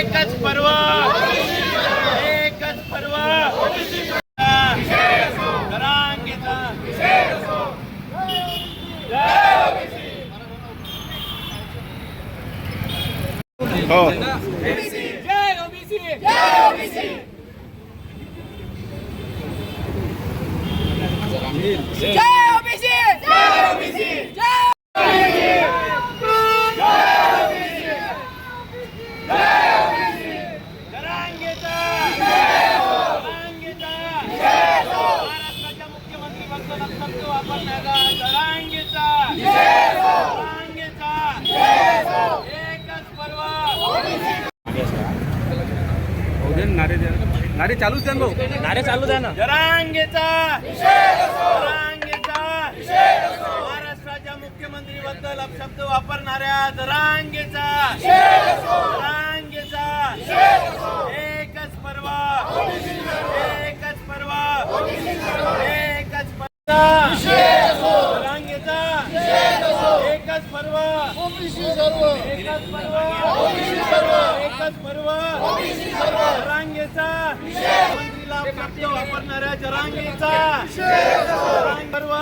एकच पर्व एकच पर्व जरांगेचा हो जय ओबीसी जय ओबीसी जय ओबीसी जय ओबीसी जय जरांगेचा जरांगेचा महाराष्ट्राच्या मुख्यमंत्री पदाचा वापरण्याचा जरांगेचा जरांगेचा एकच पर्व नारे नारे चालूच द्या भाऊ. नारे चालू द्या ना. जरांगेचा. जरांगेचा. महाराष्ट्राच्या मुख्यमंत्री बद्दल अपशब्द वापरणाऱ्या जरांगेचा. जरांगेचा. एकच पर्व. एकच पर्व. एकच पर्व. जरांगेचा. एकच पर्व. एकच पर्व. एकच पर्व. मंत्रीला अपशब्द वापरणाऱ्या जरांगेचा! जरांग पर्व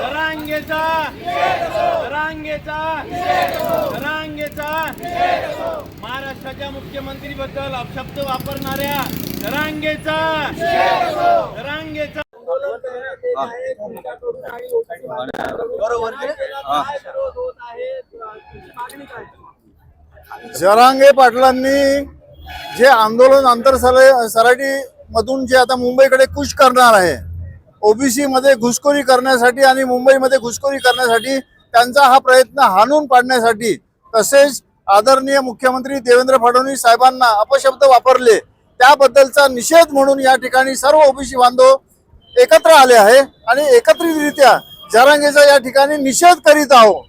जरांगेचा! जरांगेचा! जरांगेचा! महाराष्ट्राच्या मुख्यमंत्री बद्दल अपशब्द वापरणाऱ्या जरांगेचा! जरांगेचा! जरांगे पाटलांनी जे आंदोलन आंतर सराटी मधून जे आता मुंबईकडे कुश करणार आहे ओबीसी मध्ये घुसखोरी करण्यासाठी आणि मुंबईमध्ये घुसखोरी करण्यासाठी त्यांचा हा प्रयत्न हाणून पाडण्यासाठी तसेच आदरणीय मुख्यमंत्री देवेंद्र फडणवीस साहेबांना अपशब्द वापरले त्याबद्दलचा निषेध म्हणून या ठिकाणी सर्व ओबीसी बांधव एकत्र आले आहे आणि एकत्रितरित्या जरांगेचा या ठिकाणी निषेध करीत आहोत.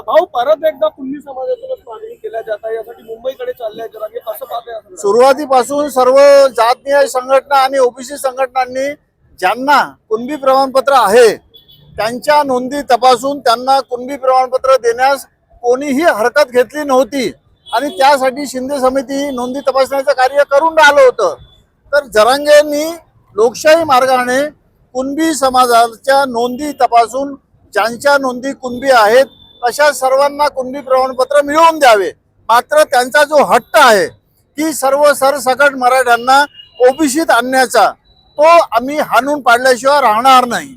भाऊ परत एकदा कुणबी समाजातूनच मागणी केल्या जात आहे यासाठी मुंबईकडे चालल्या जरा. कसं पाहते सुरुवातीपासून सर्व जातनीय संघटना आणि ओबीसी संघटनांनी ज्यांना कुणबी प्रमाणपत्र आहे त्यांच्या नोंदी तपासून त्यांना कुणबी प्रमाणपत्र देण्यास कोणीही हरकत घेतली नव्हती. आणि त्यासाठी शिंदे समिती नोंदी तपासण्याचं कार्य करून राहिलं होतं. तर जरांगेंनी लोकशाही मार्गाने कुणबी समाजाच्या नोंदी तपासून ज्यांच्या नोंदी कुणबी आहेत अशा सर्वांना कुणबी प्रमाणपत्र मिळवून द्यावे. मात्र त्यांचा जो हट्ट आहे की सर्व सरसकट मराठ्यांना ओबीसीत आणण्याचा तो आम्ही हाणून पाडल्याशिवाय राहणार नाही.